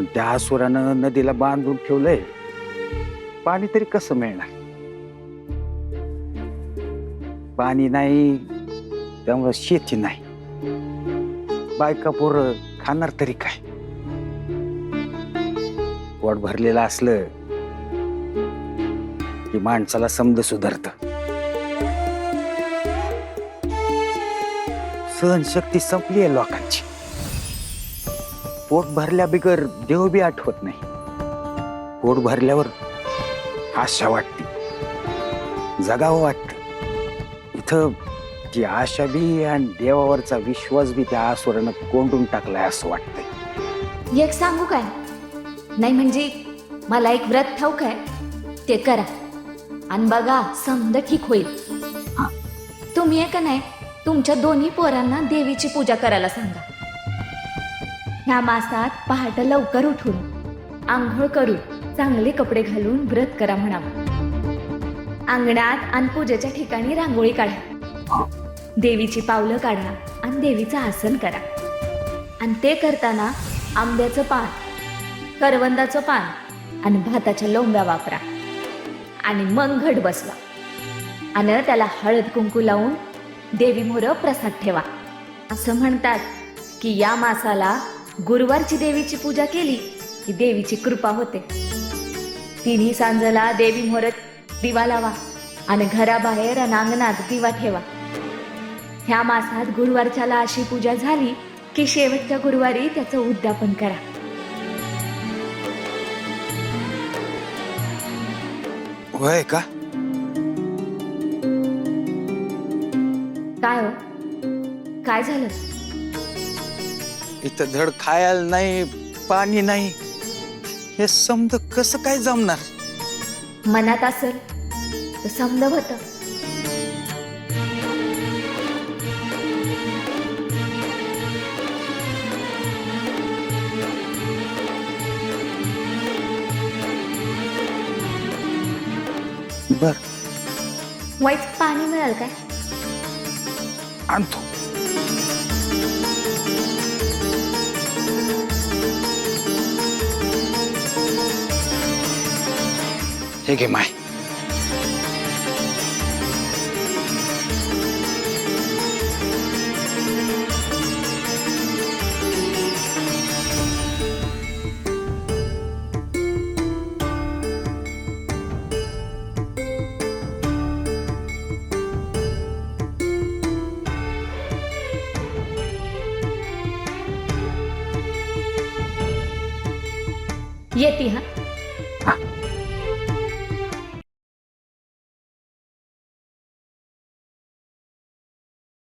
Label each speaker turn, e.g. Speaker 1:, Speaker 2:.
Speaker 1: पण त्या असुरानं नदीला बांधून ठेवलंय. पाणी तरी कसं मिळणार? पाणी नाही त्यामुळं शेती नाही. बायका पोरं खाणार तरी काय? पोट भरलेलं असलं की माणसाला समज सुधारत. सहनशक्ती संपली आहे लोकांची. पोट भरल्या बिगर देव बी आठवत नाही. पोट भरल्यावर आशा वाटते. जगावं वाटत. इथं ती आशा बी आणि देवावरचा विश्वास बी त्या आसुरानं कोंडून टाकलाय असं वाटतंय.
Speaker 2: एक सांगू काय? नाही म्हणजे मला एक व्रत ठाऊक आहे. ते करा. आणि बघा समज ठीक होईल. तुम्ही आहे का नाही? तुमच्या दोन्ही पोरांना देवीची पूजा करायला सांगा. ह्या मासात पहाटं लवकर उठून आंघोळ करून चांगले कपडे घालून व्रत करा म्हणावं अंगणात आणि पूजेच्या ठिकाणी रांगोळी काढा. देवीची पावलं काढा आणि देवीचं आसन करा. आणि ते करताना आंब्याचं पान करवंदाचं पान आणि भाताच्या लोंब्या वापरा. आणि मन घट बसवा. आणि त्याला हळद कुंकू लावून देवी मोर प्रसाद ठेवा. असं म्हणतात की या मासाला गुरुवारची देवीची पूजा केली की देवीची कृपा होते. तिन्ही सांजला देवी मोर दिवा लावा आणि घराबाहेर आणि अंगणात दिवा ठेवा. ह्या मासात गुरुवारच्याला अशी पूजा झाली की शेवटच्या गुरुवारी त्याचं उद्यापन करा.
Speaker 1: होय का?
Speaker 2: काय हो? काय झालं?
Speaker 1: इथं धड खायला नाही पाणी नाही. हे समज कसं काय जमणार?
Speaker 2: मनात असेल तर समज होत
Speaker 1: बर.
Speaker 2: वाईट पाणी मिळाल काय?
Speaker 1: आणतो. हे घे माय.
Speaker 2: येते हा?